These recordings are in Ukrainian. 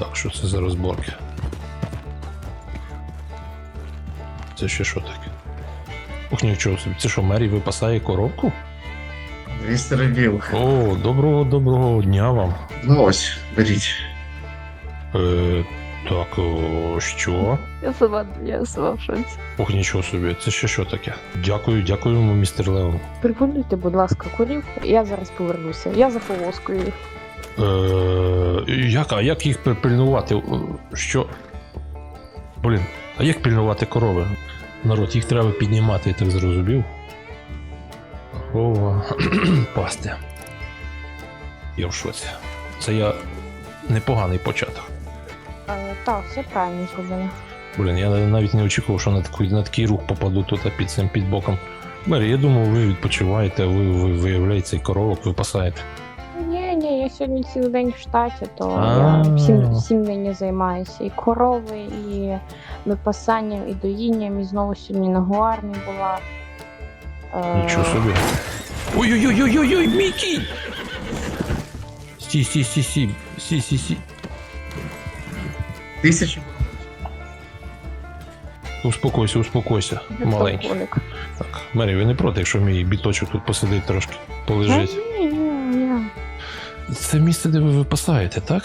Так, що це за розборки? Це ще що таке? Ух, нічого собі. Це що, Мері випасає коробку? Містер Біл. О, доброго доброго дня вам. Ну ось, беріть. Е, так, о, що? Я сама, я сама в шоці. Ох, нічого собі. Це ще що таке? Дякую, дякуємо, містер Леон. Приготуйте, будь ласка, курівку. Я зараз повернуся. Я за полоскою. Е, як, а як їх пильнувати? Е, Що? Блін, а як пильнувати корови? Народ, їх треба піднімати, я так зрозумів. О, пасти. Я в шоці. Це я непоганий початок. Е, так, все правильно зробили. Блін, я навіть не очікував, що на такий, на такий рух попаду тут а під цим під боком. Мері, я думав, ви відпочиваєте, ви, ви виявляєте і коровок ні, я сьогодні цілий день в штаті, то я всім, всім день займаюся. І корови, і випасанням, і доїнням, і знову сьогодні на гуарні була. Е, Нічого собі. Ой-ой-ой-ой-ой, мій кінь! Сі, сі, сі, сі, сі, сі, сі. Тисячу. Успокойся, успокойся, маленький. Так, Мері, ви не проти, якщо мій біточок тут посидить трошки, полежить. Ні, ні, ні. Це місце, де ви випасаєте, так?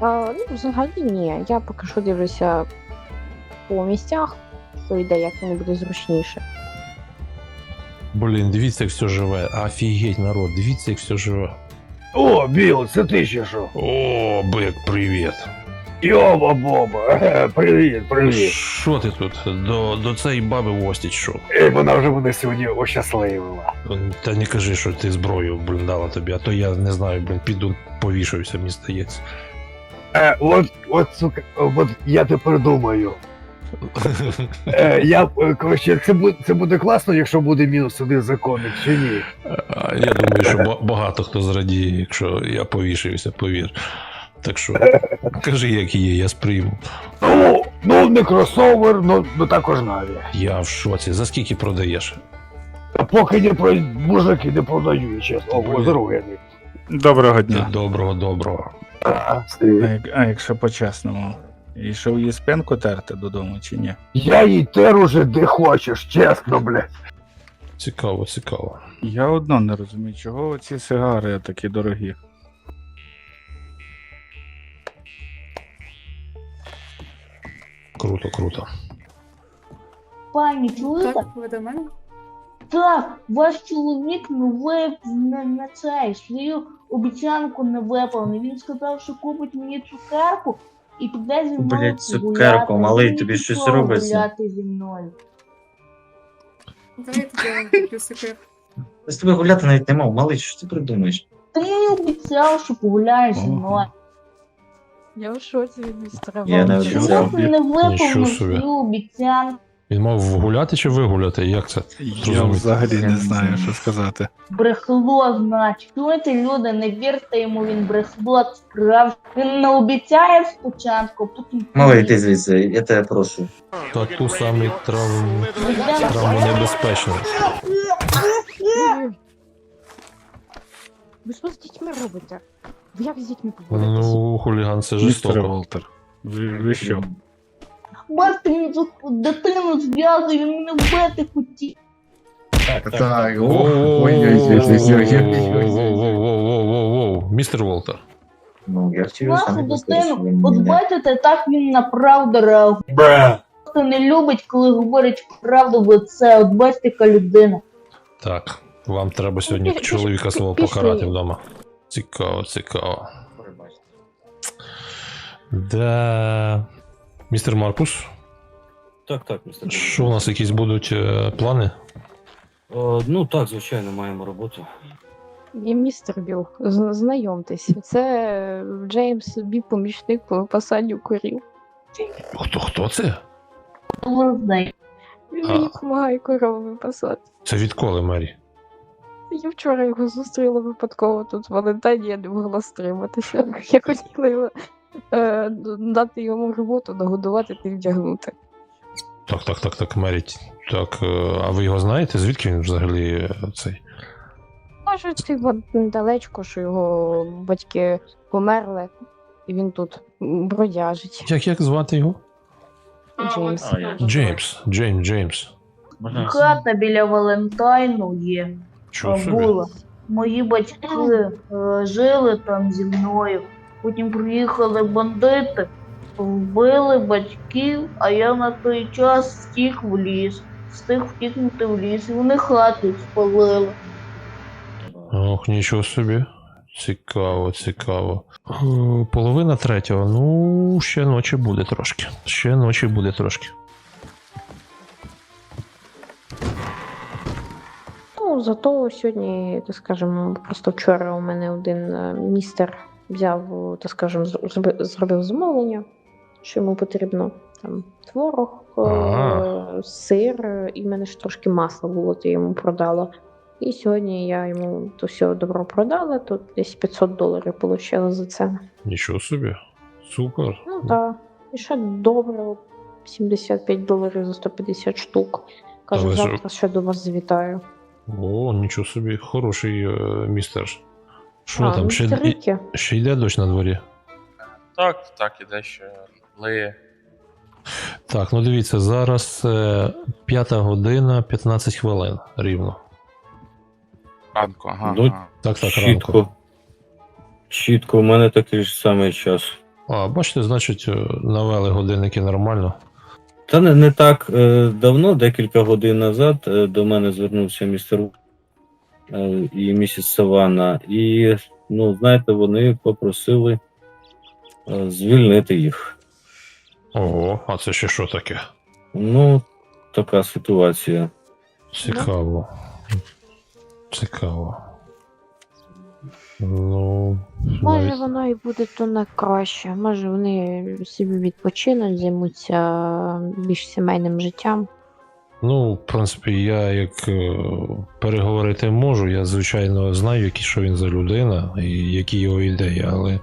А, ну, взагалі ні. Я поки що дивлюся по місцях, хто йде, як мені буде зручніше. Блін, дивіться, як все живе. Офігеть, народ, дивіться, як все живе. О, Біл, це ти ще що? О, Бек, привіт. Йоба боба, привіт, привіт. Що ти тут? До, до цієї баби в гості що? Ей, вона вже мене сьогодні ощасливила. Та не кажи, що ти зброю, блін, дала тобі, а то я не знаю, блін, піду повішаюся, мені здається. Е, от, от, сука, от я тепер думаю. Е, я, е, коротше, це буде, це буде класно, якщо буде мінус один законник, чи ні? Я думаю, що багато хто зрадіє, якщо я повішаюся, повір. Так що, кажи, як є, я сприйму. Ну, ну не кросовер, ну, ну також наві. Я в шоці. За скільки продаєш? Та поки не про мужики не продають, чесно. О, Блін. Доброго дня. Доброго, доброго. А, А, як, а якщо по-чесному, ішов її спинку терти додому чи ні? Я їй тер уже де хочеш, чесно, блядь. Цікаво, цікаво. Я одно не розумію, чого ці сигари такі дорогі. Круто, круто. Пані, чуєте? Так, ви до мене? Так, ваш чоловік не вип не на цей свою обіцянку не виповнив. Він сказав, що купить мені цукерку і піде зі мною Блядь, цукерку, малий, тобі щось робиться? гуляти зі мною. Давайте куплю. З тобою гуляти навіть не мав, малий, що ти придумаєш? Ти мені обіцяв, що погуляєш зі мною. Я в шоці від містера Я не обіцяв. Чому ти не Нічого виповнив собі. свою обіцянку? Він мав гуляти чи вигуляти? Як це? Я Зрозумів. взагалі не знаю, що сказати. Брехло, значить. Чуєте, люди, не вірте йому, він брехло справді. Він не обіцяє спочатку, потім... Малий, йди звідси, я тебе прошу. Та ту самі травм... травмонебезпечний. Ви що з дітьми робите? Ви як з дітьми поводитесь? Ну, хуліган, це Містер жорстоко. Волтер. Ви, ви що? Бати він тут дитину зв'язує, він мене вбити хотів. Так, Так, ох, ой-ой-ой. Воу, воу, воу, воу. Містер Волтер. Ну, я серйозно не Нашу дитину, от достаю. бачите, так він на правду реагує. Просто не любить, коли говорить правду, бо це от бачите, яка людина. Так, вам треба сьогодні чоловіка свого покарати вдома. Цікаво, цікаво. Да. Містер Маркус, Так, так, містер. що у нас якісь будуть е, плани? О, ну так, звичайно, маємо роботу. Я містер Біл, з- знайомтесь. Це Джеймс Бі, помічник по випасанню корів. Хто хто це? Він А. мені допомагає корову випасати. Це відколи, Мері? Я вчора його зустріла випадково тут в Валентайні, я не могла стриматися. Я хотіла його, е, дати йому роботу, нагодувати та вдягнути. Так, так, так, так, Мері. Так, е, а ви його знаєте? Звідки він взагалі е, цей? Може, ти недалечко, що його батьки померли, і він тут бродяжить. Як, як звати його? Джеймс. Джеймс. Джеймс, Джеймс. Хата біля Валентайну є. Чого собі? Мої батьки е, жили там зі мною. Потім приїхали бандити, вбили батьків, а я на той час втік в ліс. Встиг втікнути в ліс, і вони хату спалили. Ох, нічого собі. Цікаво, цікаво. Е, Половина третього. Ну, ще ночі буде трошки. Ще ночі буде трошки. Зато сьогодні, так скажемо, просто вчора у мене один е, містер взяв, так скажемо, зроби- зробив замовлення, що йому потрібно там творог, е, Ага. сир, і в мене ж трошки масла було, то я йому продала. І сьогодні я йому то все добро продала, тут десь 500 доларів отримала за це. Нічого собі. Супер. Ну так. І ще добре, 75 доларів за 150 штук. Кажу, завтра ще до вас завітаю. О, нічого собі. Хороший е, містер. Що а, там? Ще, ще йде дощ на дворі? Так, так, іде ще лиє. Так, ну дивіться, зараз е, 5 година 15 хвилин рівно. Ранку, ага. Ну, ага. Так, так, ранку. Чітко. Чітко, у мене такий ж самий час. А, бачите, значить, е, навели годинники нормально. Та не, не так е, давно, декілька годин назад, е, до мене звернувся містер е, і місіс Саванна, і, ну, знаєте, вони попросили е, звільнити їх. Ого, а це ще що таке? Ну, така ситуація. Цікаво. Цікаво. Ну, Може, навіть... воно і буде то на краще. Може, вони собі відпочинуть, займуться більш сімейним життям. ну, в принципі, я як е, переговорити можу, я звичайно знаю, які, що він за людина і які його ідеї, але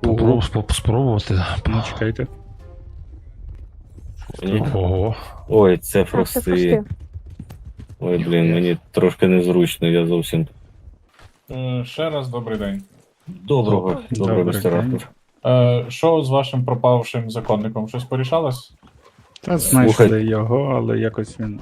попроб, спробувати. Ну, чекайте. Ого. Ой, це фрости. Ой, блін, мені трошки незручно, я зовсім. Е, Ще раз добрий день. Доброго, доброго, Добрий містер день. Артур. Е, Що з вашим пропавшим законником? Щось порішалось? Та Слухай. знайшли його, але якось він.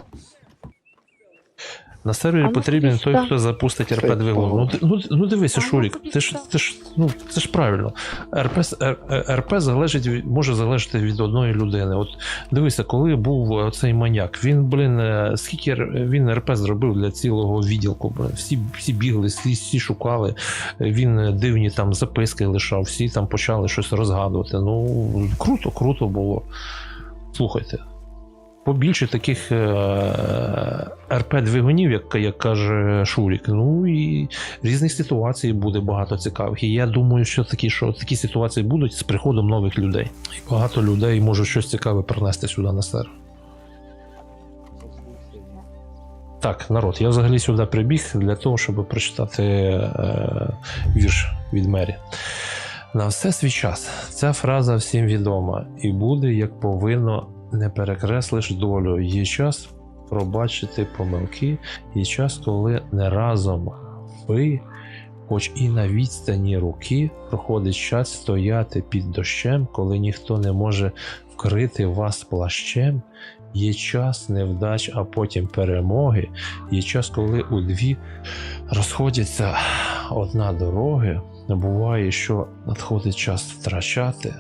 На сервері А ну, потрібен той, хто запустить РП двигун. Ну, ну, ну дивися, А ну, Шурік, це ж, це ж, ну, це ж правильно. РП, с- Р- е, РП залежить, від- може залежати від одної людини. От дивися, коли був цей маньяк, він, блін, е, скільки він РП зробив для цілого відділку. блін. Всі, всі бігли, всі, всі шукали. Він е, дивні там записки лишав, всі там почали щось розгадувати. Ну, круто, круто було. Слухайте. Побільше таких е, РП-двигунів, як, як каже Шурік. Ну і різних ситуацій буде багато цікавих. І я думаю, що такі, що такі ситуації будуть з приходом нових людей. І багато людей можуть щось цікаве принести сюди на сервер. Так, народ, я взагалі сюди прибіг для того, щоб прочитати е, вірш від Мері. На все свій час. Ця фраза всім відома, і буде як повинно, не перекреслиш долю. Є час пробачити помилки, є час, коли не разом ви, хоч і на відстані руки, проходить час стояти під дощем, коли ніхто не може вкрити вас плащем. Є час невдач, а потім перемоги. Є час, коли у дві розходяться одна дороги. Буває, що надходить час втрачати,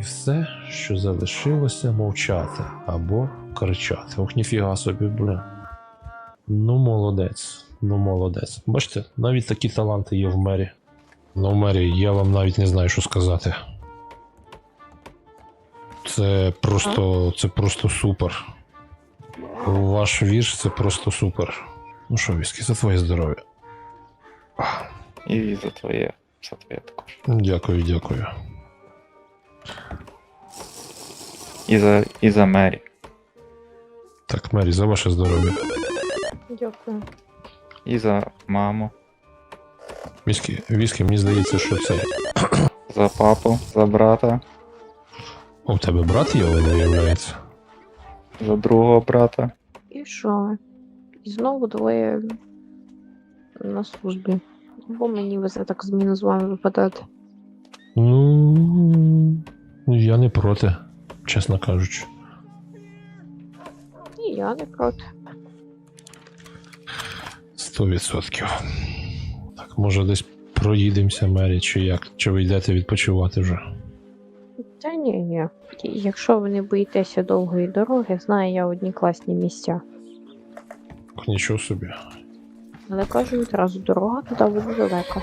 і все, що залишилося, мовчати або кричати. Ох, ніфіга собі, бля. Ну, молодець, ну молодець. Бачите, навіть такі таланти є в мері. Ну, мері, я вам навіть не знаю, що сказати. Це просто, це просто супер. Ваш вірш це просто супер. Ну що, віскі, за твоє здоров'я. І за твоє, за твоє також. Дякую, дякую. І за, і за Мері. Так, Мері, за ваше здоров'я. Дякую. І за маму, Віскі, віскі, мені здається, що це. за папу, за брата, У тебе брат є, виявляється. за другого брата. І що? І знову двоє на службі. Бо мені везе так зміну з вами випадати. Ну, ну, я не проти, чесно кажучи. І я не проти. 100%. Так, може десь проїдемося, Мері, чи як? Чи ви йдете відпочивати вже? Та ні, ні. Якщо ви не боїтеся довгої дороги, знаю я одні класні місця. Нічого собі. Але кажу відразу, дорога туди буде далека.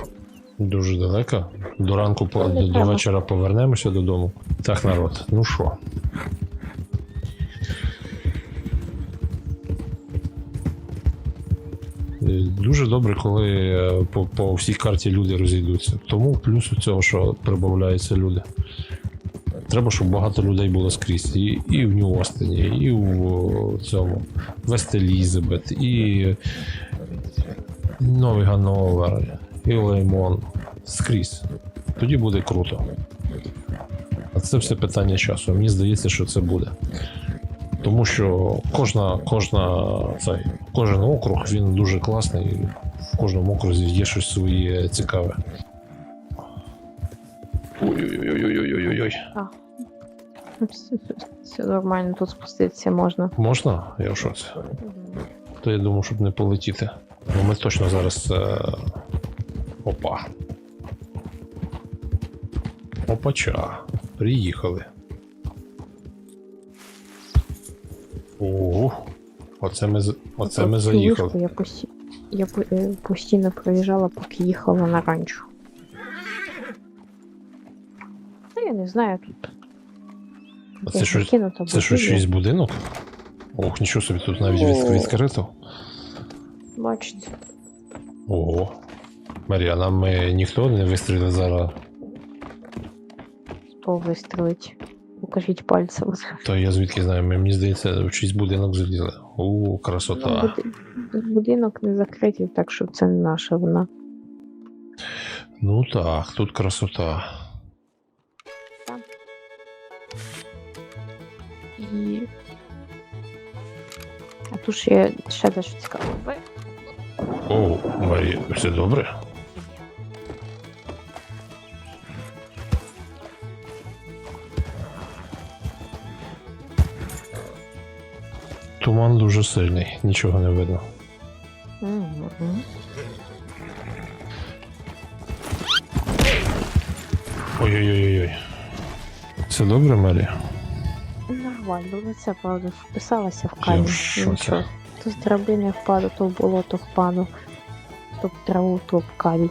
Дуже далеко. До ранку по, до, до вечора повернемося додому. Так, народ, ну що? Е, Дуже добре, коли е, по, по всій карті люди розійдуться. Тому плюс у цього, що прибавляються люди. Треба, щоб багато людей було скрізь. І, і в Нью-Остині, і в цьому Вест Елізабет, і Новий Ганновер, і Леймон. Скрізь. Тоді буде круто. А це все питання часу. Мені здається, що це буде. Тому що кожна, кожна, цей, кожен округ він дуже класний. В кожному окрузі є щось своє цікаве. Ой-ой-ой-ой-ой-ой-ой. Все, все нормально, тут спуститися можна. Можна? Я в шоці. То я думав, щоб не полетіти. Ну ми точно зараз. Е... Опа. Опача. Приїхали. Ого. Оце ми, оце ми заїхали. Я, посі... я е, постійно проїжджала, поки їхала на ранчо. Та я не знаю тут. А це що- Це що, чийсь будинок? Ох, нічого собі тут навіть відкрито. Бачите. Ого. Марія, нам ми ніхто не вистрілить зараз. Хто вистрелить? Покажіть пальцем. То я звідки знаю, мені здається, в чийсь будинок залізли. У, красота. Буди- Будинок не закритий, так що це не наша вина. Ну так, тут красота. І. А тут ще ще дещо цікаве. Ви О, Марія, все добре? Туман дуже сильний, нічого не видно. Мгм. Ой-ой-ой-ой. Все добре, Марія? Нормально, ну це правда. Вписалася в камінь. в. Нічого. То з драбини впаду, то в болото впаду. То в траву, то в камінь.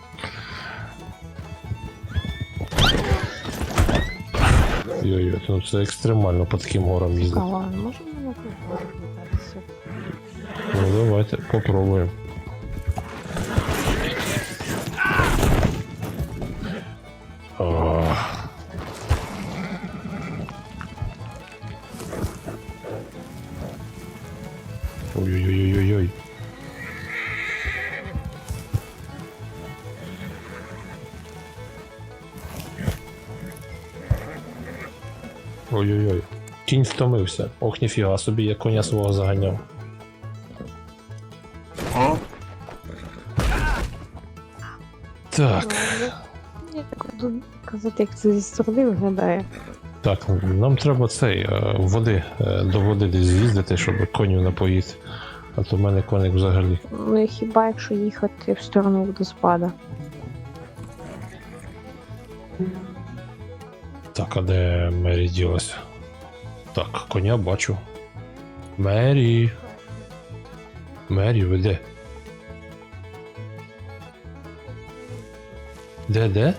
Ой-ой, ну це екстремально по таким горам їздити. Цікаво, можемо на покататися? Ну давайте попробуємо. Ой-ой-ой. Кінь втомився. Ох, ніфіга собі, я коня свого заганяв. Так, Ну, Я так буду казати, як це зі сторони виглядає. так, нам треба цей е, води, е, до води десь з'їздити, щоб коню напоїти. А то в мене коник взагалі. Ну і хіба якщо їхати в сторону водоспада? Так, а де Мері ділася? Так, коня бачу. Мері. Мері, ви де? Де, де?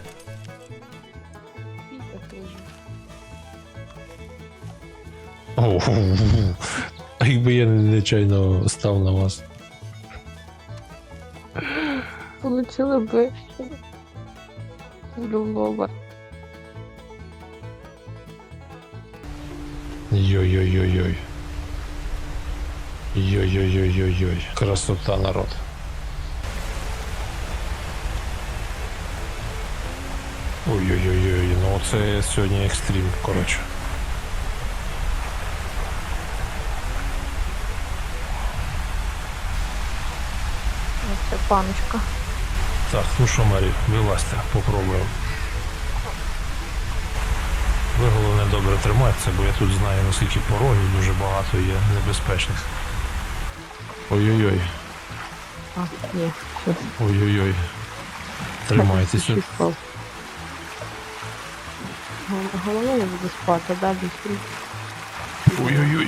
О, якби я нечайно став на вас. Получили би любого. Йой-йой-йой-йой. Йой-йой-йой-йой-йой. Красота, народ. Ой-ой-ой-ой, ну це сьогодні екстрім, коротше. Ось ця паночка. Так, ну що, Марі, вилазьте, попробуємо. добре триматися, бо я тут знаю, наскільки порогів дуже багато є небезпечних. Ой-ой-ой. А, ні, все. Ой-ой-ой. Тримайтеся. Голова я буду спати, да, бістрі. Ой-ой-ой.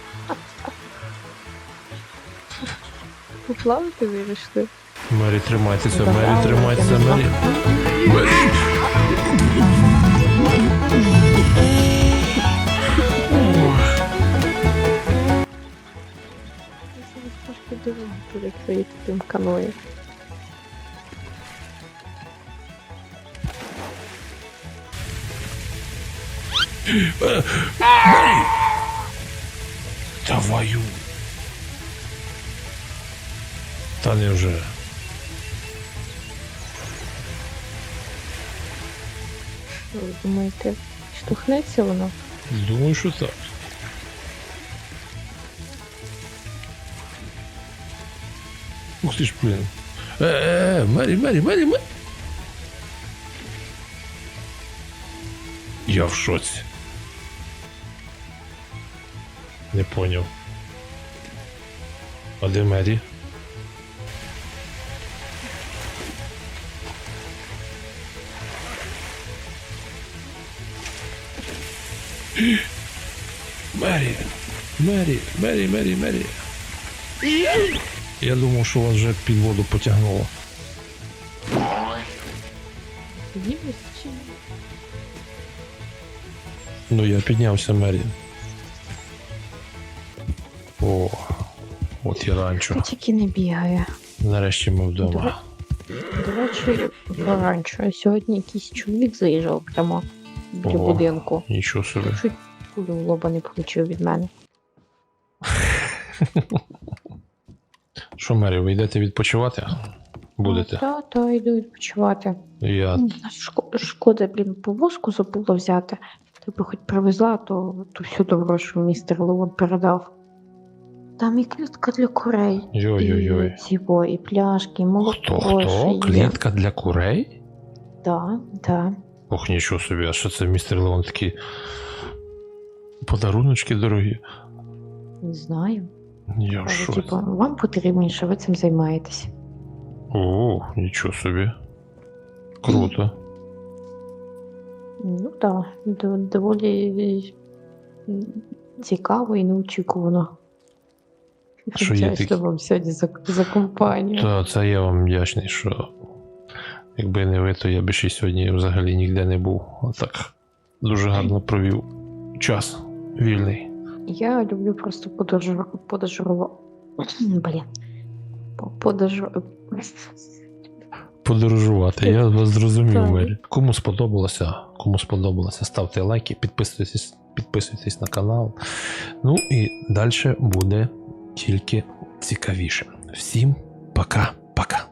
Мері. Мері! Я зараз трошки дивимо, перекрити тим каною. Твою. Та не вже. Ви думаєте, штовхнеться воно? Думаю, що так. Ух ти ж, блін. Е, е, е, Мері, Мері, Мері, Мері. Я в шоці. Не поняв. А де Мері? Мері! Мері, Мері, Мері, Мері. Я думав, що вас вже під воду потягнуло. Ну, я піднявся, Мері. О, от і Та ранчо. тільки не бігає. Нарешті ми вдома. До речі, поранчо. Сьогодні якийсь чоловік заїжджав прямо біля Ого. будинку. Нічого собі. Чуть кулю в лоба не получив від мене. Що, Мері, ви йдете відпочивати? Будете? Та, та, йду відпочивати. Я. Шко- Шкода, блін, повозку забула взяти. Ти би хоч привезла, то, то все добре, що містер Леон передав. Там і клітка для курей. Йой-йой-йой. І цього, і пляшки, і молоко. Хто? ще Хто? є. Клітка для курей? Да, да. Ох, нічого собі, а що це містер Леон такі подаруночки дорогі? Не знаю. Я Каже, шоці. типу, вам потрібніше, ви цим займаєтесь. О, нічого собі. Круто. Ну так, да, доволі цікаво і неочікувано. Що Вдячна вам сьогодні за, за компанію. Та це я вам вдячний, що якби не ви, то я би ще сьогодні взагалі ніде не був. А так дуже гарно провів час вільний. Я люблю просто подорожу... подорожувати. Блін. По- Подорожу... Подорожувати. Я вас зрозумів, Мері. Кому сподобалося, кому сподобалося, ставте лайки, підписуйтесь, підписуйтесь на канал. Ну і далі буде тільки цікавіше. Всім пока-пока.